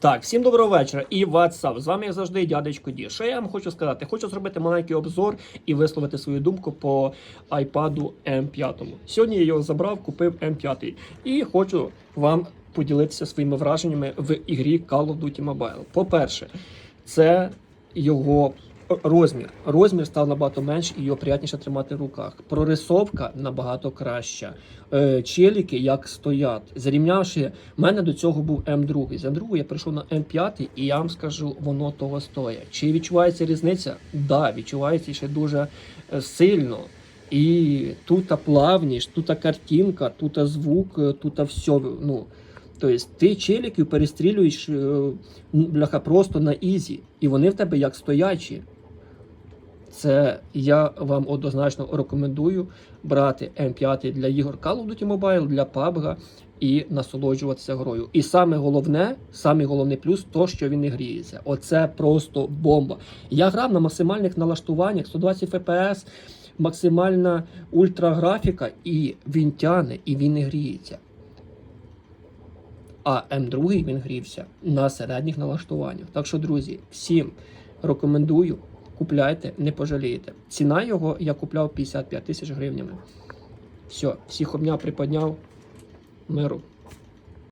Так, всім доброго вечора і WhatsApp. З вами як завжди дядечко Ді. Що я вам хочу сказати? Хочу зробити маленький обзор і висловити свою думку по iPad M5. Сьогодні я його забрав, купив M5 і хочу вам поділитися своїми враженнями в ігрі Call of Duty Mobile. По-перше, це його розмір. Розмір став набагато менший і його приятніше тримати в руках. Прорисовка набагато краща. Е, челіки як стоять. Зарівнявши, в мене до цього був М2. З М2 я прийшов на М5, і я вам скажу, воно того стоїть. Чи відчувається різниця? Да, відчувається ще дуже е, сильно. І тут плавність, тут картинка, тут звук, е, тут все. Ну, Тобто ти челіків перестрілюєш бляха просто на ізі, і вони в тебе як стоячі. Це я вам однозначно рекомендую брати М5 для ігор Call of Duty Mobile, для PUBG і насолоджуватися грою. І саме головне, саме головний плюс, то що він не гріється. Оце просто бомба. Я грав на максимальних налаштуваннях 120 FPS, максимальна ультраграфіка, і він тяне, і він не гріється. А М2 він грівся на середніх налаштуваннях. Так що, друзі, всім рекомендую. Купляйте, не пожалієте. Ціна його я купляв 55 тисяч гривнями. Все, всіх обняв, приподняв. Миру.